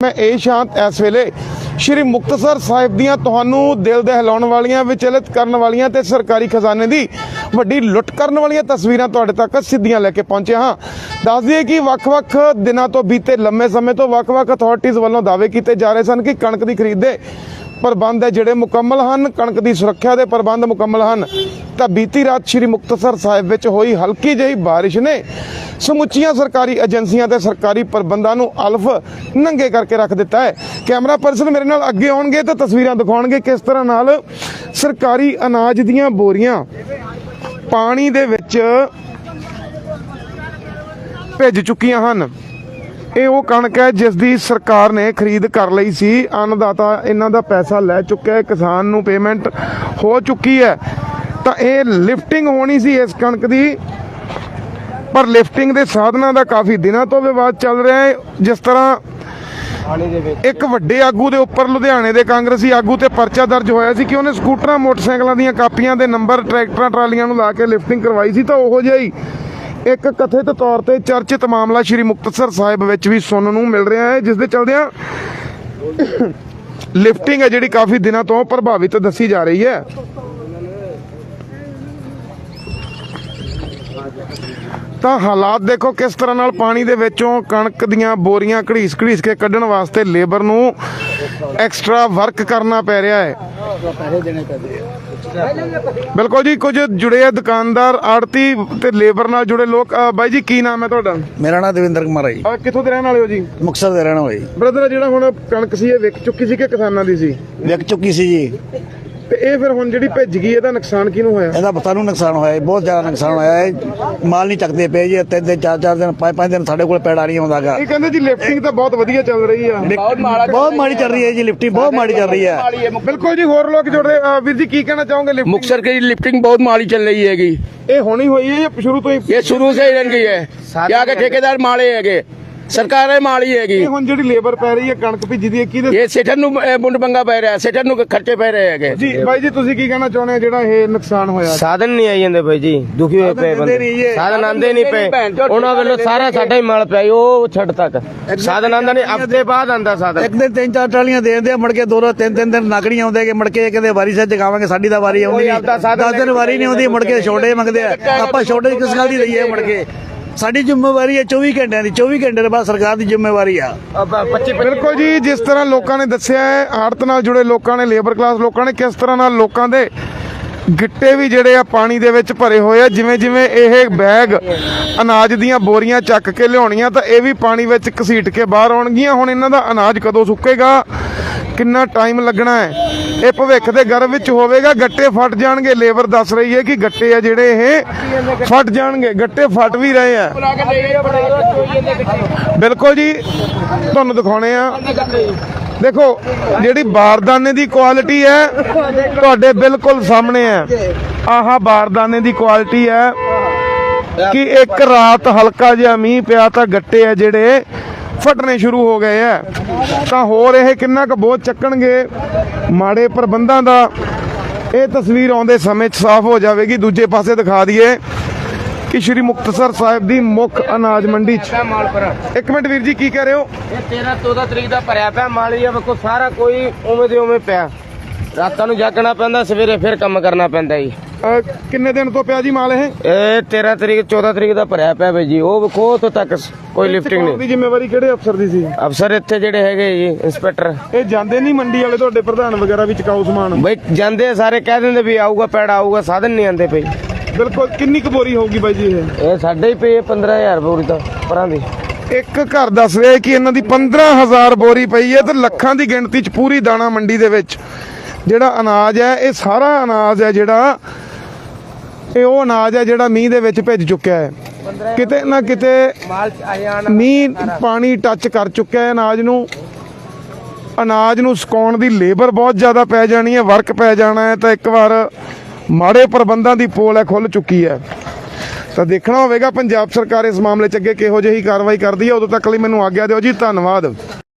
ਮੈਂ ਇਹ ਸ਼ਾਂਤ ਇਸ ਵੇਲੇ ਸ਼੍ਰੀ ਮੁਕਤਸਰ ਸਾਹਿਬ ਦੀਆਂ ਤੁਹਾਨੂੰ ਦਿਲ ਦਹਿਲਾਉਣ ਵਾਲੀਆਂ, ਵਿਚਲਿਤ ਕਰਨ ਵਾਲੀਆਂ ਤੇ ਸਰਕਾਰੀ ਖਜ਼ਾਨੇ ਦੀ ਵੱਡੀ ਲੁੱਟ ਕਰਨ ਵਾਲੀਆਂ ਤਸਵੀਰਾਂ ਤੁਹਾਡੇ ਤੱਕ ਸਿੱਧੀਆਂ ਲੈ ਕੇ ਪਹੁੰਚਿਆ ਹਾਂ। ਦੱਸ ਦਈਏ ਕਿ ਵੱਖ-ਵੱਖ ਦਿਨਾਂ ਤੋਂ ਬੀਤੇ ਲੰਮੇ ਸਮੇਂ ਤੋਂ ਵੱਖ-ਵੱਖ ਅਥਾਰਟੀਆਂ ਵੱਲੋਂ ਦਾਅਵੇ ਕੀਤੇ ਜਾ ਰਹੇ ਸਨ ਕਿ ਕਣਕ ਦੀ ਖਰੀਦ ਦੇ ਪ੍ਰਬੰਧ ਹੈ, ਜਿਹੜੇ ਮੁਕੰਮਲ ਹਨ, ਕਣਕ ਦੀ ਸੁਰੱਖਿਆ ਦੇ ਪ੍ਰਬੰਧ ਮੁਕੰਮਲ ਹਨ। ਤਾਂ ਬੀਤੀ ਰਾਤ ਸ਼੍ਰੀ ਮੁਕਤਸਰ ਸਾਹਿਬ ਵਿੱਚ ਹੋਈ ਹਲਕੀ ਜਿਹੀ ਬਾਰਿਸ਼ ਨੇ। ਸਮੁੱਚੀਆਂ ਸਰਕਾਰੀ ਏਜੰਸੀਆਂ ਤੇ ਸਰਕਾਰੀ ਪ੍ਰਬੰਧਾਂ ਨੂੰ ਅਲਫ ਨੰਗੇ ਕਰਕੇ ਰੱਖ ਦਿੱਤਾ ਹੈ। ਕੈਮਰਾ ਪਰਸਨ ਮੇਰੇ ਨਾਲ ਅੱਗੇ ਆਉਣਗੇ ਤਾਂ ਤਸਵੀਰਾਂ ਦਿਖਾਉਣਗੇ ਕਿਸ ਤਰ੍ਹਾਂ ਨਾਲ ਸਰਕਾਰੀ ਅਨਾਜ ਦੀਆਂ ਬੋਰੀਆਂ ਪਾਣੀ ਦੇ ਵਿੱਚ ਭਿੱਜ ਚੁੱਕੀਆਂ ਹਨ। ਇਹ ਉਹ ਕਣਕ ਹੈ ਜਿਸ ਦੀ ਸਰਕਾਰ ਨੇ ਖਰੀਦ ਕਰ ਲਈ ਸੀ। ਅੰਨਦਾਤਾ ਇਹਨਾਂ ਦਾ ਪੈਸਾ ਲੈ ਚੁੱਕਿਆ ਹੈ, ਕਿਸਾਨ ਨੂੰ ਪੇਮੈਂਟ ਹੋ ਚੁੱਕੀ ਹੈ। ਤਾਂ ਇਹ ਲਿਫਟਿੰਗ ਹੋਣੀ ਸੀ ਇਸ ਕਣਕ ਦੀ। ਪਰ ਲਿਫਟਿੰਗ ਦੇ ਸਾਧਨਾਂ ਦਾ ਕਾਫੀ ਦਿਨਾਂ ਤੋਂ ਵਿਵਾਦ ਚੱਲ ਰਿਹਾ ਹੈ। ਜਿਸ ਤਰ੍ਹਾਂ ਇੱਕ ਵੱਡੇ ਆਗੂ ਦੇ ਉੱਪਰ ਲੁਧਿਆਣੇ ਦੇ ਕਾਂਗਰਸੀ ਆਗੂ ਤੇ ਪਰਚਾ ਦਰਜ ਹੋਇਆ ਸੀ ਕਿ ਉਹਨੇ ਸਕੂਟਰਾਂ, ਮੋਟਰਸਾਈਕਲਾਂ ਦੀਆਂ ਕਾਪੀਆਂ ਦੇ ਨੰਬਰ, ਟਰੈਕਟਰਾਂ, ਟਰਾਲੀਆਂ ਨੂੰ ਲਾ ਕੇ ਲਿਫਟਿੰਗ ਕਰਵਾਈ ਸੀ। ਤਾਂ ਉਹੋ ਜਿਹਾ ਹੀ ਇੱਕ ਕਥਿਤ ਤੌਰ ਤੇ ਚਰਚਿਤ ਮਾਮਲਾ ਸ਼੍ਰੀ ਮੁਕਤਸਰ ਸਾਹਿਬ ਵਿੱਚ ਵੀ ਸੁਣਨ ਨੂੰ ਮਿਲ ਰਿਹਾ ਹੈ, ਜਿਸ ਦੇ ਚਲਦਿਆਂ ਲਿਫਟਿੰਗ ਹੈ ਜਿਹੜੀ ਕਾਫੀ ਦਿਨਾਂ ਤੋਂ ਪ੍ਰਭਾਵਿਤ ਦੱਸੀ ਜਾ ਰਹੀ ਹੈ। ਤਾਂ ਹਾਲਾਤ ਦੇਖੋ ਕਿਸ ਤਰ੍ਹਾਂ ਨਾਲ ਪਾਣੀ ਦੇ ਵਿੱਚੋਂ ਕਣਕ ਦੀਆਂ ਬੋਰੀਆਂ ਘੜੀਸ ਘੜੀਸ ਕੇ ਕੱਢਣ ਵਾਸਤੇ ਲੇਬਰ ਨੂੰ ਐਕਸਟਰਾ ਵਰਕ ਕਰਨਾ ਪੈ ਰਿਹਾ ਹੈ। ਬਿਲਕੁਲ ਜੀ ਕੁਝ ਜੁੜੇ ਆ ਦੁਕਾਨਦਾਰ ਆੜਤੀ ਤੇ ਲੇਬਰ ਨਾਲ ਜੁੜੇ ਲੋਕ। ਅ, ਬਾਈ ਜੀ ਕੀ ਨਾਮ ਹੈ ਤੁਹਾਡਾ? ਮੇਰਾ ਨਾਮ ਦਵਿੰਦਰ ਕੁਮਾਰ ਹੈ ਜੀ। ਅ, ਕਿੱਥੋਂ ਦੇ ਰਹਿਣ ਵਾਲੇ ਹੋ ਜੀ? ਮੁਕਤਸਰ ਦੇ ਰਹਿਣਾ ਹੋਇਆ ਜੀ। ਬ੍ਰਦਰ ਜਿਹੜਾ ਹੁਣ ਕਣਕ ਸੀ ਇਹ ਵਿਕ ਚੁੱਕੀ ਸੀ ਕਿ ਕਿਸਾਨਾਂ ਦੀ ਸੀ? ਵਿਕ ਚੁੱਕੀ ਸੀ ਜੀ। ਤੇ ਇਹ ਫਿਰ ਹੁਣ ਜਿਹੜੀ ਭਿੱਜ ਗਈ ਇਹਦਾ ਨੁਕਸਾਨ ਕਿਹਨੂੰ ਹੋਇਆ? ਇਹਦਾ ਪਤਾ ਨੂੰ ਨੁਕਸਾਨ ਹੋਇਆ ਹੈ ਬਹੁਤ ਜ਼ਿਆਦਾ ਨੁਕਸਾਨ ਹੋਇਆ ਹੈ। ਮਾਲ ਨਹੀਂ ਚੱਕਦੇ ਪਏ ਜੀ ਤਿੰਨ ਦਿਨ ਚਾਰ ਚਾਰ ਦਿਨ ਪੰਜ ਪੰਜ ਦਿਨ ਸਾਡੇ ਕੋਲ ਪੈੜਾ ਨਹੀਂ ਆਉਂਦਾਗਾ ਇਹ ਕਹਿੰਦੇ ਜੀ ਲਿਫਟਿੰਗ ਤਾਂ ਬਹੁਤ ਵਧੀਆ ਚੱਲ ਰਹੀ ਆ। ਬਹੁਤ ਮਾੜੀ ਚੱਲ ਰਹੀ ਹੈ ਜੀ ਲਿਫਟਿੰਗ ਬਹੁਤ ਮਾੜੀ ਚੱਲ ਰਹੀ ਹੈ। ਬਿਲਕੁਲ ਜੀ ਹੋਰ ਲੋਕ ਜੁੜਦੇ ਵੀਰ ਜੀ ਕੀ ਕਹਿਣਾ ਚਾਹੋਗੇ ਲਿਫਟਿੰਗ ਮੁਕਸਰ ਕੀ ਲਿਫਟਿੰਗ ਬਹੁਤ ਮਾੜੀ ਚੱਲ ਰਹੀ ਹੈਗੀ। ਇਹ ਹੋਣੀ ਹੋਈ ਹੈ ਜਾਂ ਸ਼ੁਰੂ ਤੋਂ ਹੀ? ਇਹ ਸ਼ੁਰੂ ਸੇ ਹੀ ਰਹਿ ਗਈ ਹੈ। ਕਿਆ ਕਿ ਠੇਕੇਦਾਰ ਮਾੜੇ ਹੈਗੇ। ਸਰਕਾਰ ਇਹ ਮਾਲੀ ਹੈਗੀ। ਹੁਣ ਜਿਹੜੀ ਲੇਬਰ ਪੈ ਰਹੀ ਹੈ ਕਣਕ ਭਿੱਜੀ ਦੀ ਹੈ ਇਹ ਸਿੱਟਣ ਨੂੰ ਬੁੰਡ ਪੰਗਾ ਪੈ ਰਿਹਾ ਸਿੱਟਣ ਨੂੰ ਖਰਚੇ ਪੈ ਰਹੇ ਹੈਗੇ। ਜੀ ਬਾਈ ਜੀ ਤੁਸੀਂ ਕੀ ਕਹਿਣਾ ਚਾਹੁੰਦੇ ਹੋ ਜਿਹੜਾ ਇਹ ਨੁਕਸਾਨ ਹੋਇਆ? ਸਾਧਨ ਨਹੀਂ ਆਈ ਜਾਂਦੇ ਬਾਈ ਜੀ ਦੁਖੀ ਹੋਏ ਪਏ ਬੰਦੇ। ਸਾਧਨ ਆਂਦੇ ਨਹੀਂ ਪਏ। ਉਹਨਾਂ ਵੱਲੋਂ ਸਾਰਾ ਸਾਡਾ ਹੀ ਮਾਲ ਪਿਆ ਉਹ ਛੱਡ ਤੱਕ। ਸਾਧਨ ਆਂਦਾ ਨਹੀਂ ਹਫ਼ਤੇ ਬਾਅਦ ਆਂਦਾ ਸਾਧਨ। ਇੱਕ ਦਿਨ ਤਿੰਨ ਚਾਰ ਟਰਾਲੀਆਂ ਦੇ ਦਿੰਦੇ ਮੜ ਕੇ ਦੋ ਰੋ ਤਿੰਨ ਤਿੰਨ ਦਿਨ ਨਾਕੜੀਆਂ ਆਉਂਦੇ ਕਿ ਮੜ ਕੇ ਕਹਿੰਦੇ ਵਾਰੀ ਸੱਜ ਜਗਾਵਾਂਗੇ ਸਾਡੀ ਦਾ ਵਾਰੀ ਆਉਂਦੀ 10 ਦਿਨ ਵਾਰੀ ਨਹੀਂ ਆਉਂਦੀ ਮੜ ਕੇ ਛੋਟੇ ਮੰਗਦੇ ਆ। ਆਪਾਂ ਛੋਟੇ ਕਿਸ ਗੱਲ ਦੀ ਲਈਏ ਮੜ ਕੇ? ਸਾਡੀ ਜ਼ਿੰਮੇਵਾਰੀ ਹੈ 24 ਘੰਟਿਆਂ ਦੀ 24 ਘੰਟੇ ਦੇ ਬਾਅਦ ਸਰਕਾਰ ਦੀ ਜ਼ਿੰਮੇਵਾਰੀ ਆ। 25 ਬਿਲਕੁਲ ਜੀ ਜਿਸ ਤਰ੍ਹਾਂ ਲੋਕਾਂ ਨੇ ਦੱਸਿਆ ਹੈ ਆੜਤ ਨਾਲ ਜੁੜੇ ਲੋਕਾਂ ਨੇ ਲੇਬਰ ਕਲਾਸ ਲੋਕਾਂ ਨੇ ਕਿਸ ਤਰ੍ਹਾਂ ਨਾਲ ਲੋਕਾਂ ਦੇ ਗਿੱਟੇ ਵੀ ਜਿਹੜੇ ਆ ਪਾਣੀ ਦੇ ਵਿੱਚ ਭਰੇ ਹੋਏ ਆ ਜਿਵੇਂ ਜਿਵੇਂ ਇਹ ਬੈਗ ਅਨਾਜ ਦੀਆਂ ਬੋਰੀਆਂ ਚੱਕ ਕੇ ਲਿਆਉਣੀਆਂ ਤਾਂ ਇਹ ਵੀ ਪਾਣੀ ਵਿੱਚ ਘਸੀਟ ਕੇ ਬਾਹਰ ਆਉਣਗੀਆਂ। ਹੁਣ ਇਹਨਾਂ ਦਾ ਅਨਾਜ ਕਦੋਂ ਸੁੱਕੇਗਾ? ਕਿੰਨਾ ਟਾਈਮ ਲੱਗਣਾ ਹੈ? ਇਹ ਭਵਿੱਖ ਦੇ ਗਰਭ ਵਿੱਚ ਹੋਵੇਗਾ, ਗੱਟੇ ਫਟ ਜਾਣਗੇ। ਲੇਬਰ ਦੱਸ ਰਹੀ ਹੈ ਕਿ ਗੱਟੇ ਆ ਜਿਹੜੇ ਇਹ ਫਟ ਜਾਣਗੇ। ਗੱਟੇ ਫਟ ਵੀ ਰਹੇ ਆ। ਬਿਲਕੁਲ ਜੀ, ਤੁਹਾਨੂੰ ਦਿਖਾਉਣੇ ਆ। ਦੇਖੋ, ਜਿਹੜੀ ਬਾਰਦਾਨੇ ਦੀ ਕੁਆਲਿਟੀ ਹੈ, ਤੁਹਾਡੇ ਬਿਲਕੁਲ ਸਾਹਮਣੇ ਹੈ। ਆਹ ਬਾਰਦਾਨੇ ਦੀ ਕੁਆਲਿਟੀ ਹੈ ਕਿ ਇੱਕ ਰਾਤ ਹਲਕਾ ਜਿਹਾ ਮੀਂਹ ਪਿਆ ਤਾਂ ਗੱਟੇ ਆ ਜਿਹੜੇ ਫਟਣੇ ਸ਼ੁਰੂ ਹੋ ਗਏ ਆ ਤਾਂ ਹੋਰ ਇਹ ਕਿੰਨਾ ਕੁ ਬੋਝ ਚੱਕਣਗੇ ਮਾੜੇ ਪ੍ਰਬੰਧਾਂ ਦਾ, ਇਹ ਤਸਵੀਰ ਆਉਂਦੇ ਸਮੇਂ 'ਚ ਸਾਫ਼ ਹੋ ਜਾਵੇਗੀ। ਦੂਜੇ ਪਾਸੇ ਦਿਖਾ ਦਈਏ ਕਿ ਸ਼੍ਰੀ ਮੁਕਤਸਰ ਸਾਹਿਬ ਦੀ ਮੁੱਖ ਅਨਾਜ ਮੰਡੀ 'ਚ ਇੱਕ ਮਿੰਟ ਵੀਰ ਜੀ, ਕੀ ਕਹਿ ਰਹੇ ਹੋ? ਇਹ 13 14 ਤਰੀਕ ਦਾ ਭਰਿਆ ਪਿਆ ਮਾਲ ਹੀ ਵੇਖੋ, ਸਾਰਾ ਕੋਈ ਉਵੇਂ ਦੇ ਉਵੇਂ ਪਿਆ। ਰਾਤਾਂ ਨੂੰ ਜਾਗਣਾ ਪੈਂਦਾ, ਸਵੇਰੇ ਫਿਰ ਕੰਮ ਕਰਨਾ ਪੈਂਦਾ ਜੀ। ਅਹ ਕਿੰਨੇ ਦਿਨ ਤੋਂ ਪਿਆ ਜੀ ਮਾਲ ਇਹ? ਇਹ 13 ਤਰੀਕ 14 ਤਰੀਕ ਦਾ ਭਰਿਆ ਪਿਆ ਬਈ ਜੀ। ਉਹ ਵੇਖੋ ਉੱਥੋਂ ਤੱਕ ਕੋਈ ਲਿਫਟਿੰਗ ਚੁਕਾਉਣ ਨਹੀਂ। ਦੀ ਜ਼ਿੰਮੇਵਾਰੀ ਕਿਹੜੇ ਅਫਸਰ ਦੀ ਸੀ? ਅਫਸਰ ਇੱਥੇ ਜਿਹੜੇ ਹੈਗੇ ਜੀ ਇੰਸਪੈਕਟਰ ਇਹ ਜਾਂਦੇ ਨਹੀਂ ਮੰਡੀ ਵਾਲੇ ਤੁਹਾਡੇ ਪ੍ਰਧਾਨ ਵਗੈਰਾ ਵੀ ਚਕਾਓ ਸਮਾਨ? ਬਈ ਜਾਂਦੇ ਆ ਸਾਰੇ ਕਹਿ ਦਿੰਦੇ ਵੀ ਆਊਗਾ ਪੈੜਾ ਆਊਗਾ ਸਾਧਨ ਨਹੀਂ ਆਂਦੇ ਪਈ ਬਿਲਕੁਲ ਕਿੰਨੀ ਕੁ ਬੋਰੀ ਹੋਊਗੀ ਬਾਈ ਜੀ ਇਹ? ਇਹ ਸਾਡੇ ਹੀ ਪਈ 15000 ਬੋਰੀ ਤਾਂ ਪਰਾਂ ਦੀ। ਇੱਕ ਘਰ ਦੱਸ ਰਿਹਾ ਕਿ ਇਹਨਾਂ ਦੀ 15000 ਬੋਰੀ ਪਈ ਹੈ ਤੇ ਲੱਖਾਂ ਦੀ ਗਿਣਤੀ 'ਚ ਪੂਰੀ ਦਾਣਾ ਮੰਡੀ ਦੇ ਵਿੱਚ। ਜਿਹੜਾ ਅਨਾਜ ਹੈ ਇਹ ਸਾਰਾ ਅਨਾਜ ਹੈ ਜਿਹੜਾ ਇਹ ਉਹ ਅਨਾਜ ਹੈ ਜਿਹੜਾ ਮੀਂਹ ਦੇ ਵਿੱਚ ਭਿੱਜ ਚੁੱਕਿਆ ਹੈ। ਕਿਤੇ ਨਾ ਕਿਤੇ ਮੀਂਹ ਪਾਣੀ ਟੱਚ ਕਰ ਚੁੱਕਿਆ ਹੈ ਅਨਾਜ ਨੂੰ। ਅਨਾਜ ਨੂੰ ਸੁਕਾਉਣ ਦੀ ਲੇਬਰ ਬਹੁਤ ਜ਼ਿਆਦਾ ਪੈ ਜਾਣੀ ਹੈ ਵਰਕ ਪੈ ਜਾਣਾ ਹੈ, ਤਾਂ ਇੱਕ ਵਾਰ ਮਾੜੇ ਪ੍ਰਬੰਧਾਂ ਦੀ ਪੋਲ ਹੈ ਖੁੱਲ ਚੁੱਕੀ ਹੈ। ਤਾਂ ਦੇਖਣਾ ਹੋਵੇਗਾ, ਪੰਜਾਬ ਸਰਕਾਰ ਇਸ ਮਾਮਲੇ 'ਚ ਅੱਗੇ ਕਿਹੋ ਜਿਹੀ ਕਾਰਵਾਈ ਕਰਦੀ ਹੈ, ਉਦੋਂ ਤੱਕ ਲਈ ਮੈਨੂੰ ਆਗਿਆ ਦਿਓ ਜੀ, ਧੰਨਵਾਦ।